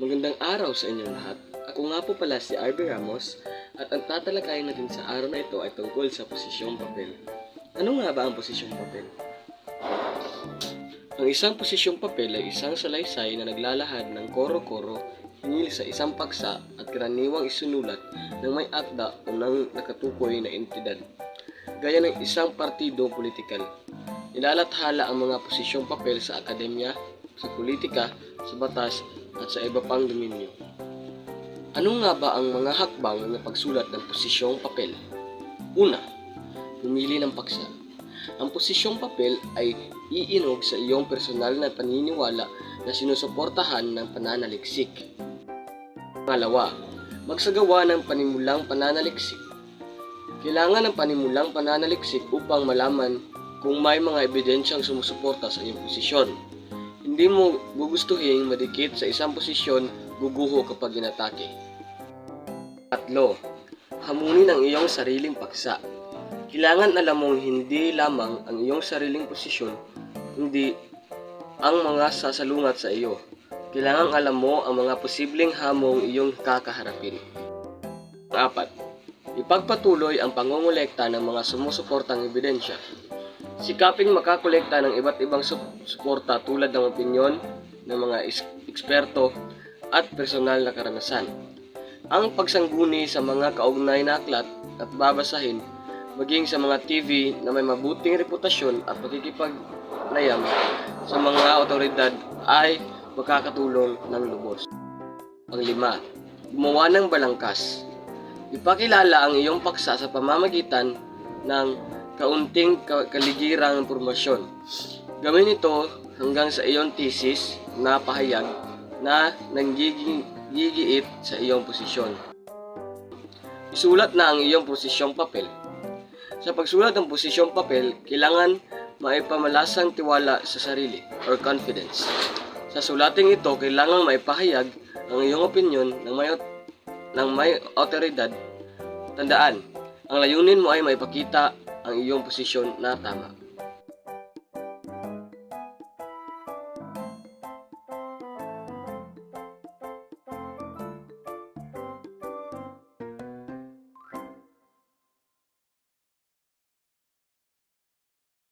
Magandang araw sa inyong lahat. Ako nga po pala si Arby Ramos at ang tatalakayin natin sa araw na ito ay tungkol sa posisyong papel. Ano nga ba ang posisyong papel? Ang isang posisyong papel ay isang salaysay na naglalahad ng koro-koro hinil sa isang paksa at karaniwang isunulat ng may akda o ng nakatukoy na entidad. Gaya ng isang partido politikal. Nilalathala ang mga posisyong papel sa akademya, sa politika, sa batas, at sa iba pang dominyo. Ano nga ba ang mga hakbang ng pagsulat ng posisyong papel? Una, pumili ng paksa. Ang posisyong papel ay iinog sa iyong personal na paniniwala na sinusuportahan ng pananaliksik. Pangalawa, magsagawa ng panimulang pananaliksik. Kailangan ng panimulang pananaliksik upang malaman kung may mga ebidensyang sumusuporta sa iyong posisyon. Hindi mo gugustuhin madikit sa isang posisyon, guguho kapag inatake. Tatlo, hamunin ang iyong sariling paksa. Kailangan alam mong hindi lamang ang iyong sariling posisyon, hindi ang mga sasalungat sa iyo. Kailangan alam mo ang mga posibleng hamong iyong kakaharapin. Apat, ipagpatuloy ang pangongolekta ng mga sumusuportang ebidensya. Sikaping makakolekta ng iba't ibang sup- suporta tulad ng opinyon ng mga eksperto at personal na karanasan. Ang pagsangguni sa mga kaugnay na aklat at babasahin maging sa mga TV na may mabuting reputasyon at pakikipaglayam sa mga otoridad ay makakatulong ng lubos. Panglima, gumawa ng balangkas. Ipakilala ang iyong paksa sa pamamagitan ng kaunting ka- kaligirang impormasyon. Gawin ito hanggang sa iyong thesis na pahayag na nanggigiit sa iyong posisyon. Isulat na ang iyong posisyong papel. Sa pagsulat ng posisyong papel, kailangan maipamalasang tiwala sa sarili or confidence. Sa sulating ito, kailangan maipahayag ang iyong opinion ng may, ng may otoridad. Tandaan, ang layunin mo ay maipakita ang iyong posisyon na tama.